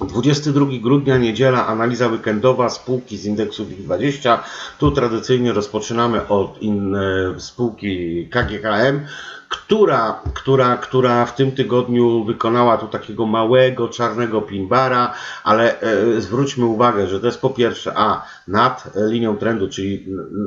22 grudnia, niedziela, analiza weekendowa spółki z indeksu WIG20. Tu tradycyjnie rozpoczynamy od in, e, spółki KGKM, która, która, która w tym tygodniu wykonała tu takiego małego czarnego pinbara, ale e, zwróćmy uwagę, że to jest po pierwsze A nad linią trendu, czyli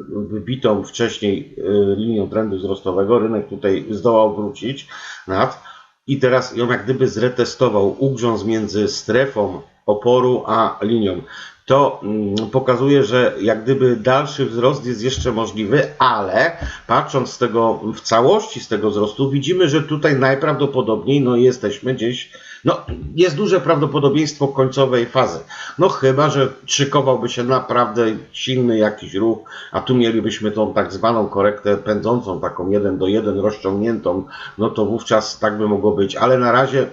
wybitą wcześniej e, linią trendu wzrostowego. Rynek tutaj zdołał wrócić nad i teraz ją jak gdyby zretestował, ugrzązł między strefą oporu a linią. To mm, pokazuje, że jak gdyby dalszy wzrost jest jeszcze możliwy, ale patrząc z tego w całości z tego wzrostu, widzimy, że tutaj najprawdopodobniej no, jesteśmy gdzieś, no jest duże prawdopodobieństwo końcowej fazy. No chyba, że szykowałby się naprawdę silny jakiś ruch, a tu mielibyśmy tą tak zwaną korektę pędzącą, taką jeden do jeden rozciągniętą, no to wówczas tak by mogło być, ale na razie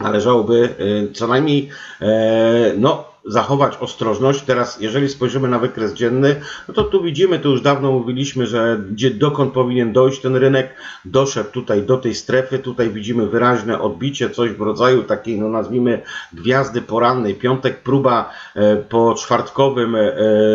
należałoby y, co najmniej e, no, zachować ostrożność. Teraz, jeżeli spojrzymy na wykres dzienny, no to tu widzimy, tu już dawno mówiliśmy, że gdzie, dokąd powinien dojść ten rynek, doszedł tutaj do tej strefy, tutaj widzimy wyraźne odbicie, coś w rodzaju takiej, no nazwijmy, gwiazdy porannej. Piątek próba e, po czwartkowym e,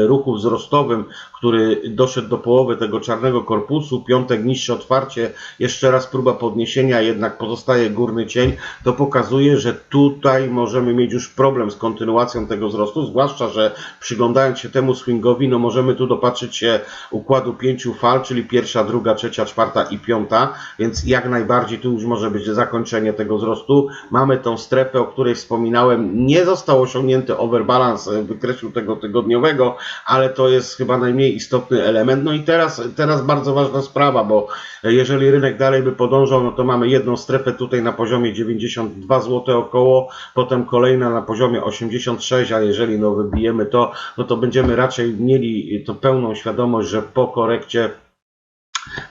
ruchu wzrostowym, który doszedł do połowy tego czarnego korpusu, piątek niższe otwarcie, jeszcze raz próba podniesienia, jednak pozostaje górny cień, to pokazuje, że tutaj możemy mieć już problem z kontynuacją tego wzrostu, zwłaszcza, że przyglądając się temu swingowi, no możemy tu dopatrzyć się układu pięciu fal, czyli pierwsza, druga, trzecia, czwarta i piąta, więc jak najbardziej tu już może być zakończenie tego wzrostu. Mamy tą strefę, o której wspominałem, nie został osiągnięty overbalance wykresu tego tygodniowego, ale to jest chyba najmniej istotny element. No i teraz, teraz bardzo ważna sprawa, bo jeżeli rynek dalej by podążał, no to mamy jedną strefę tutaj na poziomie 92 zł około, potem kolejna na poziomie 86, a jeżeli no wybijemy to, no to będziemy raczej mieli to pełną świadomość, że po korekcie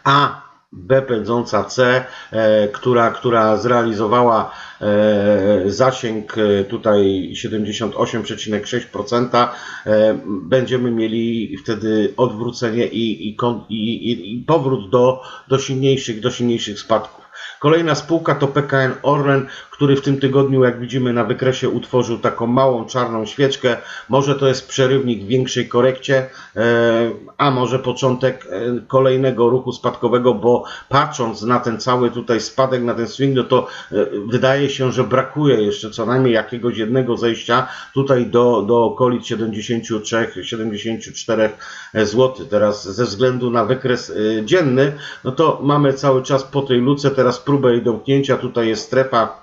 A B pędząca C, e, która, która zrealizowała e, zasięg e, tutaj 78,6%, e, będziemy mieli wtedy odwrócenie i, i, i, i powrót do, do, silniejszych, do silniejszych spadków. Kolejna spółka to PKN Orlen, który w tym tygodniu, jak widzimy na wykresie, utworzył taką małą czarną świeczkę. Może to jest przerywnik w większej korekcie, e, a może początek e, kolejnego ruchu spadkowego, bo patrząc na ten cały tutaj spadek, na ten swing, no to e, wydaje się, że brakuje jeszcze co najmniej jakiegoś jednego zejścia tutaj do, do okolic 73-74 zł. Teraz ze względu na wykres dzienny, no to mamy cały czas po tej luce teraz próbę domknięcia. Tutaj jest strefa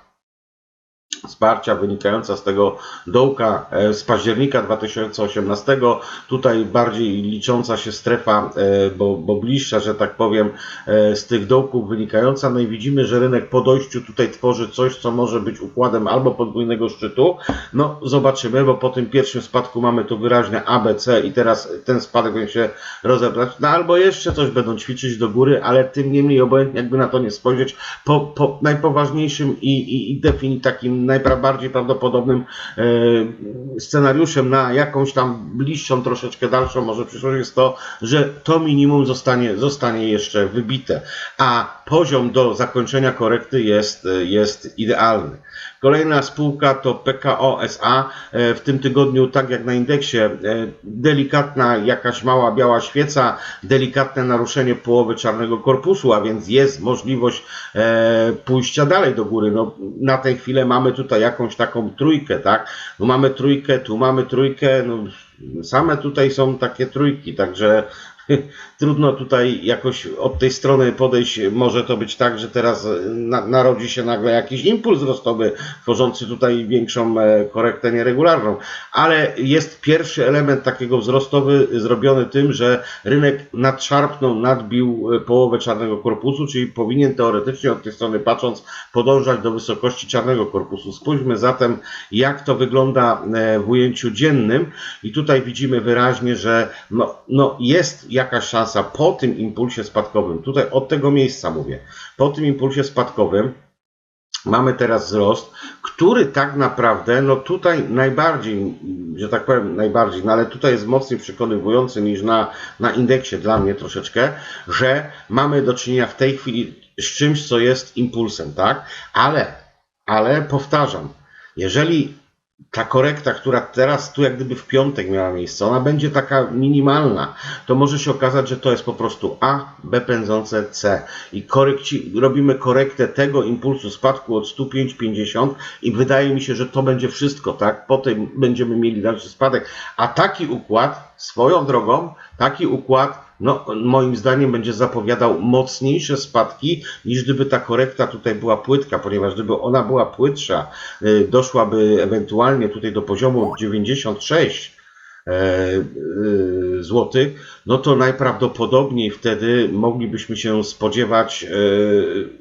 wsparcia wynikająca z tego dołka e, z października 2018. Tutaj bardziej licząca się strefa, e, bo, bo bliższa, że tak powiem, e, z tych dołków wynikająca. No i widzimy, że rynek po dojściu tutaj tworzy coś, co może być układem albo podwójnego szczytu. No zobaczymy, bo po tym pierwszym spadku mamy tu wyraźne ABC i teraz ten spadek będzie się rozebrać. No albo jeszcze coś będą ćwiczyć do góry, ale tym niemniej obojętnie jakby na to nie spojrzeć, po, po najpoważniejszym i, i, i defini takim najbardziej prawdopodobnym e, scenariuszem na jakąś tam bliższą, troszeczkę dalszą może przyszłość jest to, że to minimum zostanie, zostanie jeszcze wybite, a poziom do zakończenia korekty jest, jest idealny. Kolejna spółka to PKO SA. E, W tym tygodniu, tak jak na indeksie, e, delikatna jakaś mała biała świeca, delikatne naruszenie połowy czarnego korpusu, a więc jest możliwość e, pójścia dalej do góry. No, na tę chwilę mamy tutaj jakąś taką trójkę, tak? No, mamy trójkę, tu mamy trójkę, no, same tutaj są takie trójki, także trudno tutaj jakoś od tej strony podejść. Może to być tak, że teraz na, narodzi się nagle jakiś impuls wzrostowy, tworzący tutaj większą e, korektę nieregularną. Ale jest pierwszy element takiego wzrostowy zrobiony tym, że rynek nadszarpnął, nadbił e, połowę czarnego korpusu, czyli powinien teoretycznie od tej strony patrząc podążać do wysokości czarnego korpusu. Spójrzmy zatem, jak to wygląda e, w ujęciu dziennym. I tutaj widzimy wyraźnie, że no, no jest jakaś szansa po tym impulsie spadkowym. Tutaj od tego miejsca mówię. Po tym impulsie spadkowym mamy teraz wzrost, który tak naprawdę, no tutaj najbardziej, że tak powiem najbardziej, no ale tutaj jest mocniej przekonywujący niż na, na indeksie dla mnie troszeczkę, że mamy do czynienia w tej chwili z czymś, co jest impulsem, tak? Ale, ale powtarzam, jeżeli ta korekta, która teraz tu jak gdyby w piątek miała miejsce, ona będzie taka minimalna, to może się okazać, że to jest po prostu A, B pędzące C. I korekci, robimy korektę tego impulsu spadku od 105,50 i wydaje mi się, że to będzie wszystko, tak? Potem będziemy mieli dalszy spadek, a taki układ, swoją drogą, taki układ no, moim zdaniem będzie zapowiadał mocniejsze spadki niż gdyby ta korekta tutaj była płytka, ponieważ gdyby ona była płytsza, y, doszłaby ewentualnie tutaj do poziomu 96 e, y, złotych, no to najprawdopodobniej wtedy moglibyśmy się spodziewać e,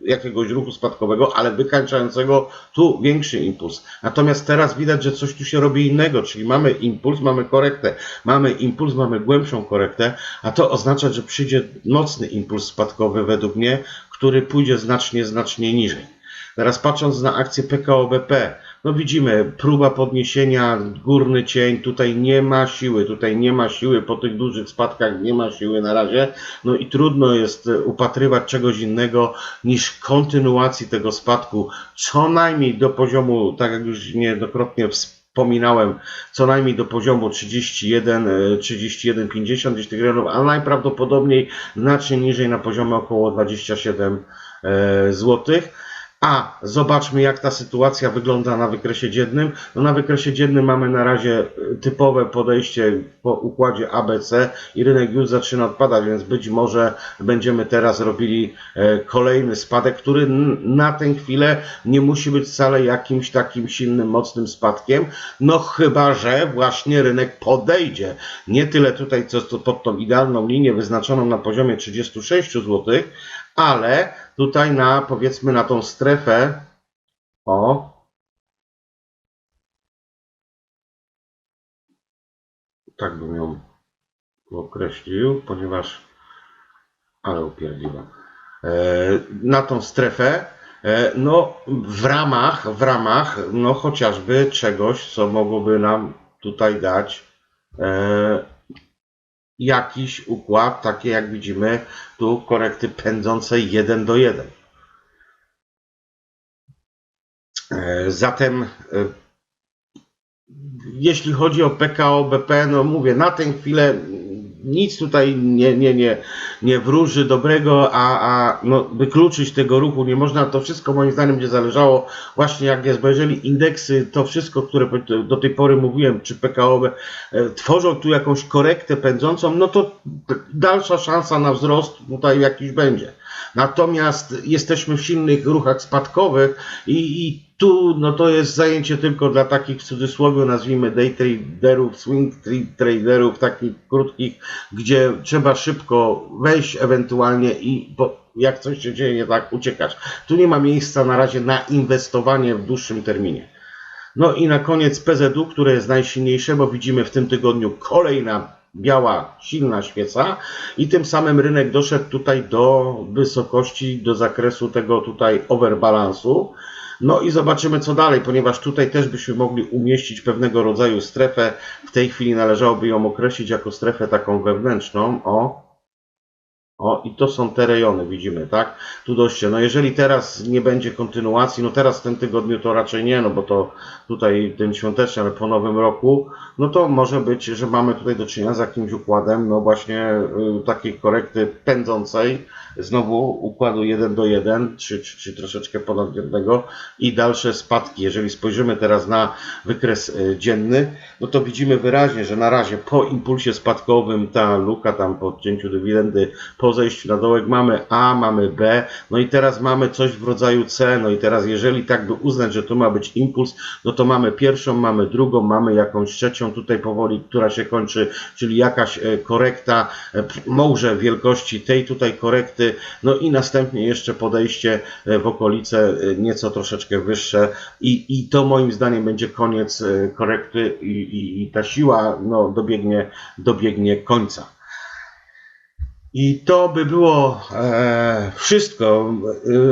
jakiegoś ruchu spadkowego, ale wykańczającego tu większy impuls. Natomiast teraz widać, że coś tu się robi innego, czyli mamy impuls, mamy korektę, mamy impuls, mamy głębszą korektę, a to oznacza, że przyjdzie mocny impuls spadkowy według mnie, który pójdzie znacznie, znacznie niżej. Teraz patrząc na akcję PKO BP, no widzimy, próba podniesienia, górny cień, tutaj nie ma siły, tutaj nie ma siły, po tych dużych spadkach nie ma siły na razie, no i trudno jest upatrywać czegoś innego niż kontynuacji tego spadku, co najmniej do poziomu, tak jak już niejednokrotnie wspominałem, co najmniej do poziomu 31, e, 31,50 gdzieś tych rejonów, a najprawdopodobniej znacznie niżej na poziomie około 27 e, złotych. A zobaczmy, jak ta sytuacja wygląda na wykresie dziennym. No na wykresie dziennym mamy na razie y, typowe podejście po układzie ABC i rynek już zaczyna odpadać, więc być może będziemy teraz robili e, kolejny spadek, który na tę chwilę nie musi być wcale jakimś takim silnym, mocnym spadkiem. No chyba, że właśnie rynek podejdzie. Nie tyle tutaj, co pod tą idealną linię wyznaczoną na poziomie 36 zł, ale tutaj na powiedzmy na tą strefę o tak bym ją określił, ponieważ ale upierdziła e, na tą strefę e, no w ramach w ramach no chociażby czegoś co mogłoby nam tutaj dać e, jakiś układ, takie jak widzimy tu korekty pędzące 1 do 1. E, Zatem e, jeśli chodzi o PKO BP, no mówię, na tę chwilę nic tutaj nie, nie, nie, nie wróży dobrego, a, a no, wykluczyć tego ruchu nie można. To wszystko moim zdaniem będzie zależało właśnie jak jest, bo jeżeli indeksy, to wszystko, które do tej pory mówiłem, czy PKO e, tworzą tu jakąś korektę pędzącą, no to dalsza szansa na wzrost tutaj jakiś będzie. Natomiast jesteśmy w silnych ruchach spadkowych i, i tu no to jest zajęcie tylko dla takich w cudzysłowie nazwijmy day traderów, swing traderów, takich krótkich, gdzie trzeba szybko wejść ewentualnie i jak coś się dzieje nie tak uciekać. Tu nie ma miejsca na razie na inwestowanie w dłuższym terminie. No i na koniec PZU, które jest najsilniejsze, bo widzimy w tym tygodniu kolejna biała, silna świeca i tym samym rynek doszedł tutaj do wysokości, do zakresu tego tutaj overbalansu. No i zobaczymy co dalej, ponieważ tutaj też byśmy mogli umieścić pewnego rodzaju strefę. W tej chwili należałoby ją określić jako strefę taką wewnętrzną. O, o, i to są te rejony, widzimy, tak? Tu dojście. No jeżeli teraz nie będzie kontynuacji, no teraz w tym tygodniu to raczej nie, no bo to tutaj ten świąteczny, ale po nowym roku, no to może być, że mamy tutaj do czynienia z jakimś układem, no właśnie y, takiej korekty pędzącej, znowu układu 1 do 1, czy, czy, czy troszeczkę ponad jednego i dalsze spadki. Jeżeli spojrzymy teraz na wykres y, dzienny, no to widzimy wyraźnie, że na razie po impulsie spadkowym ta luka tam po odcięciu dywidendy, po zejściu na dołek mamy A, mamy B, no i teraz mamy coś w rodzaju C, no i teraz jeżeli tak by uznać, że to ma być impuls, no to mamy pierwszą, mamy drugą, mamy jakąś trzecią tutaj powoli, która się kończy, czyli jakaś e, korekta, e, może wielkości tej tutaj korekty, no i następnie jeszcze podejście e, w okolice nieco troszeczkę wyższe i, i to moim zdaniem będzie koniec korekty i, i, i ta siła no, dobiegnie, dobiegnie końca. I to by było e, wszystko.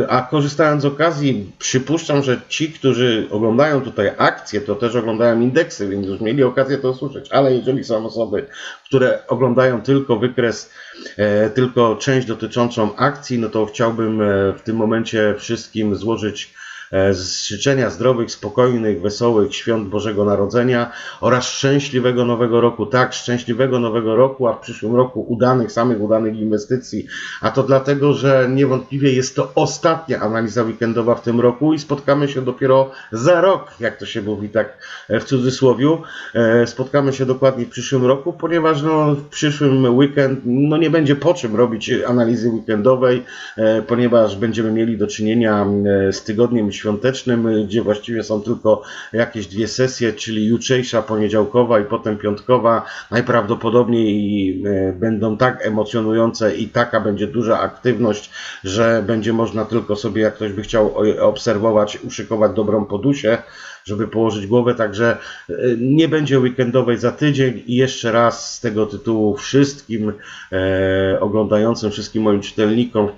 E, a korzystając z okazji, przypuszczam, że ci, którzy oglądają tutaj akcje, to też oglądają indeksy, więc już mieli okazję to usłyszeć. Ale jeżeli są osoby, które oglądają tylko wykres, e, tylko część dotyczącą akcji, no to chciałbym w tym momencie wszystkim złożyć z życzenia zdrowych, spokojnych, wesołych świąt Bożego Narodzenia oraz szczęśliwego nowego roku. Tak, szczęśliwego nowego roku, a w przyszłym roku udanych, samych udanych inwestycji. A to dlatego, że niewątpliwie jest to ostatnia analiza weekendowa w tym roku i spotkamy się dopiero za rok, jak to się mówi tak e, w cudzysłowiu. E, Spotkamy się dokładnie w przyszłym roku, ponieważ no, w przyszłym weekend no, nie będzie po czym robić analizy weekendowej, e, ponieważ będziemy mieli do czynienia e, z tygodniem świątecznym, e, gdzie właściwie są tylko jakieś dwie sesje, czyli jutrzejsza poniedziałkowa i potem piątkowa. Najprawdopodobniej e, będą tak emocjonujące i taka będzie duża aktywność, że będzie można tylko sobie, jak ktoś by chciał obserwować, uszykować dobrą podusię, żeby położyć głowę, także e, nie będzie weekendowej za tydzień i jeszcze raz z tego tytułu wszystkim e, oglądającym, wszystkim moim czytelnikom,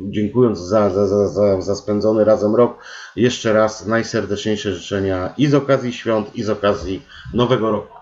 dziękując za, za, za, za spędzony razem rok, jeszcze raz najserdeczniejsze życzenia i z okazji świąt, i z okazji Nowego Roku.